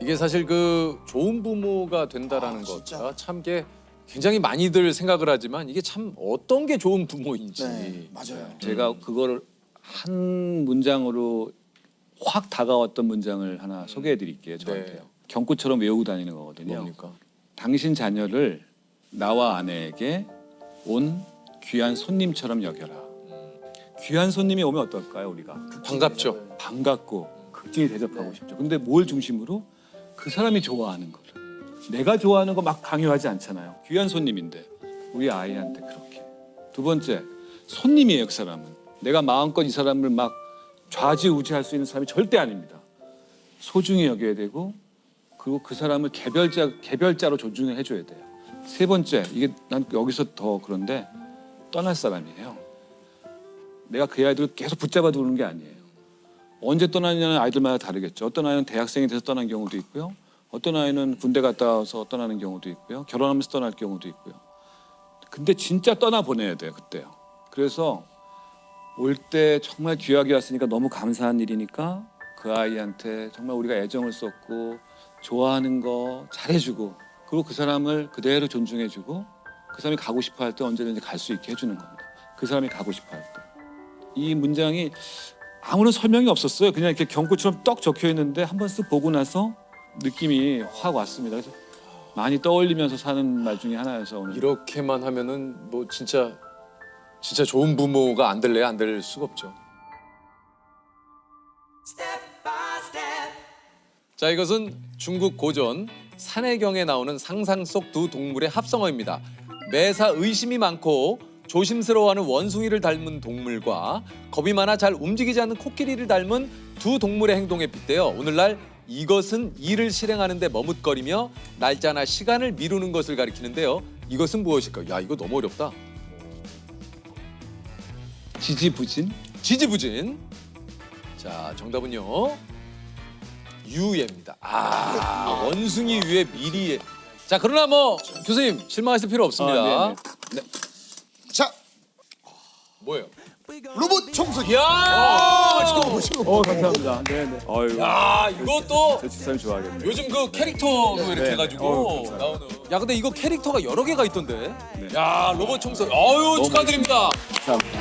이게 사실 그 좋은 부모가 된다라는 아, 진짜. 것가 참게 굉장히 많이들 생각을 하지만 이게 참 어떤 게 좋은 부모인지 네, 맞아요. 제가 그거를 한 문장으로 확 다가왔던 문장을 하나 소개해 드릴게요. 저한테요. 네. 경구처럼 외우고 다니는 거거든요. 뭡니까? 당신 자녀를 나와 아내에게 온 귀한 손님처럼 여겨라. 귀한 손님이 오면 어떨까요, 우리가? 반갑죠. 반갑고 극진히 대접하고 네. 싶죠. 근데 뭘 중심으로? 그 사람이 좋아하는 거를. 내가 좋아하는 거 막 강요하지 않잖아요. 귀한 손님인데 우리 아이한테 그렇게. 두 번째, 손님이에요, 그 사람은. 내가 마음껏 이 사람을 막 좌지우지할 수 있는 사람이 절대 아닙니다. 소중히 여겨야 되고 그리고 그 사람을 개별자 개별자로 존중해 줘야 돼요. 세 번째, 이게 난 여기서 더 그런데 떠날 사람이에요. 내가 그 아이들을 계속 붙잡아 두는 게 아니에요. 언제 떠나느냐는 아이들마다 다르겠죠. 어떤 아이는 대학생이 돼서 떠난 경우도 있고요. 어떤 아이는 군대 갔다 와서 떠나는 경우도 있고요. 결혼하면서 떠날 경우도 있고요. 근데 진짜 떠나 보내야 돼요. 그때요. 그래서 올 때 정말 귀하게 왔으니까 너무 감사한 일이니까 그 아이한테 정말 우리가 애정을 썼고 좋아하는 거 잘해주고 그리고 그 사람을 그대로 존중해주고 그 사람이 가고 싶어 할 때 언제든지 갈 수 있게 해주는 겁니다. 그 사람이 가고 싶어 할 때. 이 문장이 아무런 설명이 없었어요. 그냥 이렇게 경고처럼 떡 적혀 있는데 한 번 쓱 보고 나서 느낌이 확 왔습니다. 그래서 많이 떠올리면서 사는 말 중에 하나여서 오늘 이렇게만 하면은 뭐 진짜 진짜 좋은 부모가 안 될래 안될 수가 없죠. 자 이것은 중국 고전 산해경에 나오는 상상 속 두 동물의 합성어입니다. 매사 의심이 많고 조심스러워하는 원숭이를 닮은 동물과 겁이 많아 잘 움직이지 않는 코끼리를 닮은 두 동물의 행동에 빗대어 오늘날 이것은 일을 실행하는 데 머뭇거리며 날짜나 시간을 미루는 것을 가리키는데요. 이것은 무엇일까요? 야 이거 너무 어렵다. 지지부진 지지부진. 자 정답은요. 유예입니다. 아 원숭이 유예 미리예. 자 그러나 뭐 교수님 실망하실 필요 없습니다. 아, 네네. 자, 뭐예요? 로봇 청소기. 야, 어 감사합니다. 네네. 어유. 야 이것도 제 집사람 좋아하겠네. 요즘 그 캐릭터로 이렇게 네. 해가지고 어우. 나오는. 야 근데 이거 캐릭터가 여러 개가 있던데. 야 로봇 청소. 어유 축하드립니다. 감사합니다.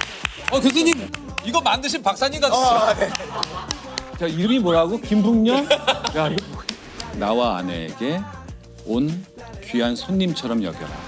어 교수님 이거 만드신 박사님 같으세요. 자 이름이 뭐라고? 김북년? 야 이거? 나와 아내에게 온 귀한 손님처럼 여겨라.